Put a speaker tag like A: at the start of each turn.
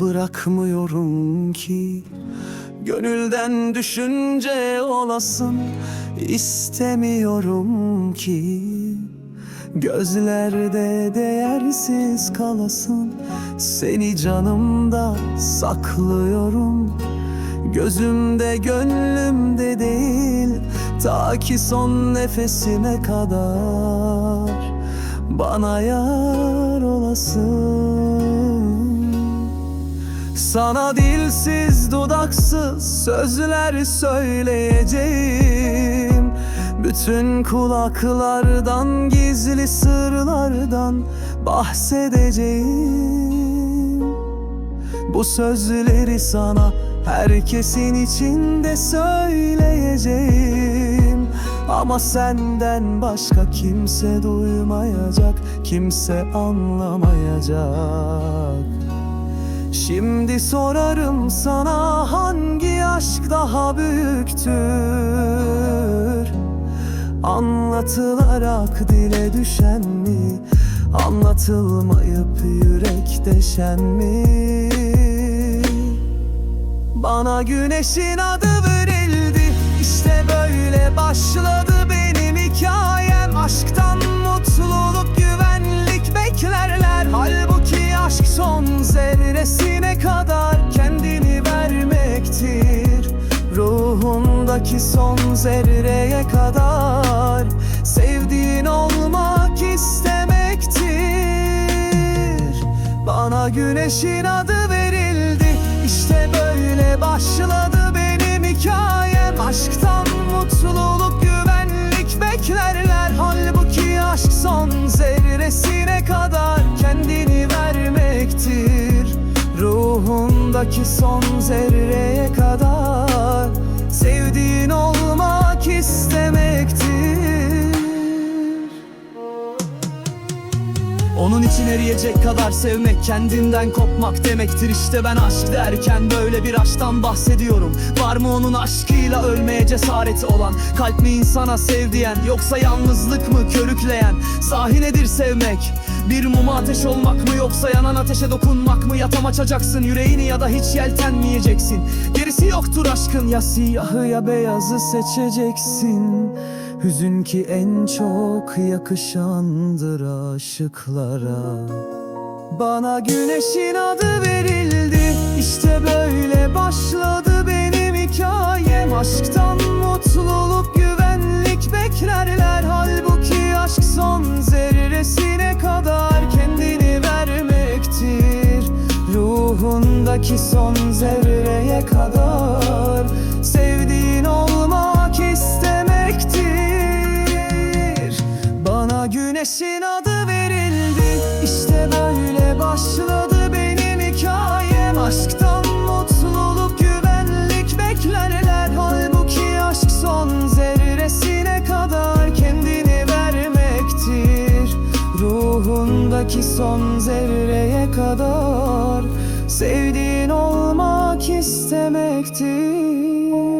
A: bırakmıyorum ki. Gönülden düşünce olasın istemiyorum ki. Gözlerde değersiz kalasın Seni canımda saklıyorum. Gözümde gönlümde değil Ta ki son nefesime kadar. Bana yar olasın sana dilsiz dudaksız sözler söyleyeceğim. Bütün kulaklardan gizli sırlardan bahsedeceğim. Bu sözleri sana herkesin içinde söyleyeceğim. Ama senden başka kimse duymayacak, kimse anlamayacak Şimdi sorarım sana hangi aşk daha büyüktür? Anlatılarak dile düşen mi? Anlatılmayıp yürek deşen mi? Bana güneşin adı verildi İşte böyle başladı Ruhundaki son zerreye kadar Sevdiğin olmak istemektir. Bana güneşin adı verildi İşte böyle başladı benim hikayem. Aşktan mutluluk güvenlik beklerler Halbuki aşk son zerresine kadar kendini vermektir. Ruhundaki son zerreye kadar Onun için eriyecek kadar sevmek kendinden kopmak demektir. İşte ben aşk derken böyle bir aşktan bahsediyorum. Var mı onun aşkıyla ölmeye cesareti olan? Kalp mi insana sev diyen yoksa yalnızlık mı körükleyen? Sahi nedir sevmek? Bir muma ateş olmak mı yoksa yanan ateşe dokunmak mı? Yatam açacaksın yüreğini ya da hiç yeltenmeyeceksin. Gerisi yoktur aşkın ya siyahı ya beyazı seçeceksin Hüzün ki en çok yakışandır aşıklara. Bana güneşin adı verildi İşte böyle başladı benim hikayem. Aşktan mutluluk güvenlik beklerler Halbuki aşk son zerresine kadar kendini vermektir. Ruhundaki son zerreye kadar Sevdiğin olmak Ruhundaki son zerreye kadar Sevdiğin olmak istemektir